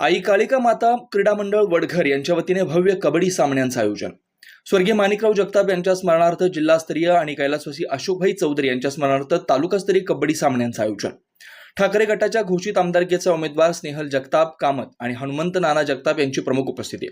आई कालिका माता क्रीडा मंडळ वडघर यांच्या वतीने भव्य कबड्डी सामन्यांचं आयोजन. स्वर्गीय माणिकराव जगताप यांच्या स्मरणार्थ जिल्हास्तरीय आणि कैलासवासी अशोकभाई चौधरी यांच्या स्मरणार्थ तालुकास्तरीय कबड्डी सामन्यांचं आयोजन. ठाकरे गटाच्या घोषित आमदारकीचा उमेदवार स्नेहल जगताप कामत आणि हनुमंत नाना जगताप यांची प्रमुख उपस्थिती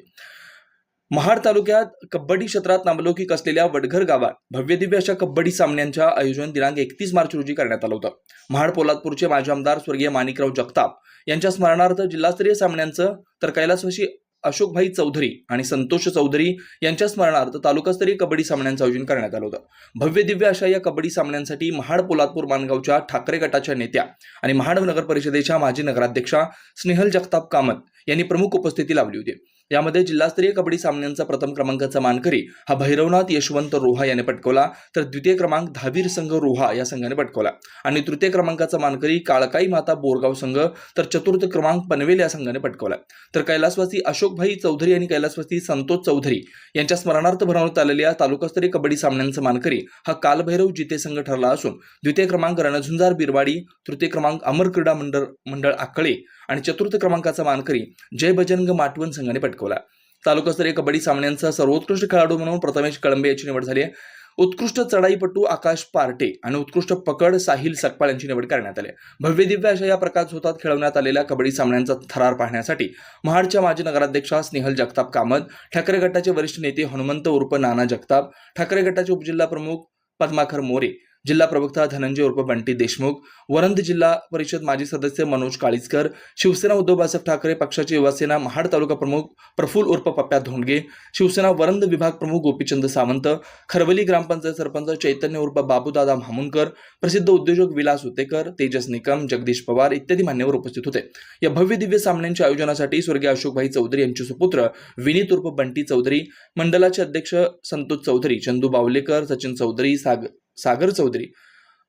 महाड तालुक्यात कबड्डी क्षेत्रात नामलौकिक असलेल्या वडघर गावात भव्यदिव्य अशा कबड्डी सामन्यांच्या आयोजन दिनांक एकतीस मार्च रोजी करण्यात आलं होतं. महाड पोलादपूरचे माजी आमदार स्वर्गीय माणिकराव जगताप यांच्या स्मरणार्थ जिल्हास्तरीय सामन्यांचं तर कैलासवाशी अशोकभाई चौधरी आणि संतोष चौधरी यांच्या स्मरणार्थ तालुकास्तरीय कबड्डी सामन्यांचं आयोजन करण्यात आलं होतं. भव्य दिव्य अशा या कबड्डी सामन्यांसाठी महाड पोलादपूर मानगावच्या ठाकरे गटाच्या नेत्या आणि महाड नगर परिषदेच्या माजी नगराध्यक्षा स्नेहल जगताप कामत यांनी प्रमुख उपस्थिती लावली होती. यामध्ये जिल्हास्तरीय कबड्डी सामन्यांचा प्रथम क्रमांकाचा मानकरी हा भैरवनाथ यशवंत रोहा याने पटकवला तर द्वितीय क्रमांक धावीर संघ रोहा या संघाने पटकवला. आणि तृतीय क्रमांकाचा मानकरी काळकाई माता बोरगाव संघ तर चतुर्थ क्रमांक पनवेल या संघाने पटकवला. तर कैलासवासी अशोकभाई चौधरी आणि कैलासवासी संतोष चौधरी यांच्या स्मरणार्थ भरवण्यात आलेल्या तालुकास्तरीय कबड्डी सामन्यांचा मानकरी हा कालभैरव जिते संघ ठरला असून द्वितीय क्रमांक रणझुंजार बिरवाडी तृतीय क्रमांक अमर क्रीडा मंडळ मंडळ आकळे आणि चतुर्थ क्रमांकाचा मानकरी जय बजरंग माटवण संघाने पटकवला. तालुकास्तरीय कबड्डी सामन्यांचा सर्वोत्कृष्ट खेळाडू म्हणून प्रथमेश कळंबे याची निवड झाली आहे. उत्कृष्ट चढाईपटू आकाश पार्टे आणि उत्कृष्ट पकड साहिल सकपाळ यांची निवड करण्यात आली आहे. भव्य दिव्य अशा या प्रकार होतात खेळवण्यात आलेल्या कबड्डी सामन्यांचा थरार पाहण्यासाठी. महाडच्या माजी नगराध्यक्षा स्नेहल जगताप कामत ठाकरे गटाचे वरिष्ठ नेते हनुमंत उर्फ नाना जगताप ठाकरे गटाचे उपजिल्हा प्रमुख पद्माकर मोरे जिल्हा प्रवक्ता धनंजय उर्फ बंटी देशमुख वरंद जिल्हा परिषद माजी सदस्य मनोज काळीसकर शिवसेना उद्धव बाळासाहेब ठाकरे पक्षाचे युवासेना महाड तालुका प्रमुख प्रफुल उर्फ पप्प्या धोंडगे शिवसेना वरंद विभाग प्रमुख गोपीचंद सावंत खरवली ग्रामपंचायत सरपंच चैतन्य उर्फ बाबूदादा म्हामुनकर प्रसिद्ध उद्योजक विलास उतेकर तेजस निकम जगदीश पवार इत्यादी मान्यवर उपस्थित होते. या भव्य दिव्य सामन्यांच्या आयोजनासाठी स्वर्गीय अशोकभाई चौधरी यांचे सुपुत्र विनीत उर्फ बंटी चौधरी मंडलाचे अध्यक्ष संतोष चौधरी चंदू बावलेकर सचिन चौधरी साग सागर चौधरी.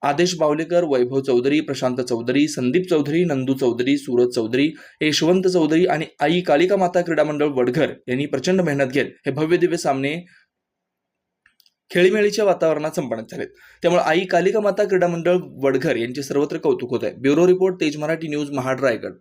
आदेश बावलेकर वैभव चौधरी प्रशांत चौधरी संदीप चौधरी नंदू चौधरी सूरज चौधरी यशवंत चौधरी आणि आई कालिका माता क्रीडा मंडळ वडघर यांनी प्रचंड मेहनत घेत हे भव्य दिव्य सामने खेळीमेळीच्या वातावरणात संपन्न झालेत. त्यामुळे आई कालिका माता क्रीडा मंडळ वडघर यांचे सर्वत्र कौतुक होत आहे. ब्युरो रिपोर्ट तेज मराठी न्यूज महाड रायगड.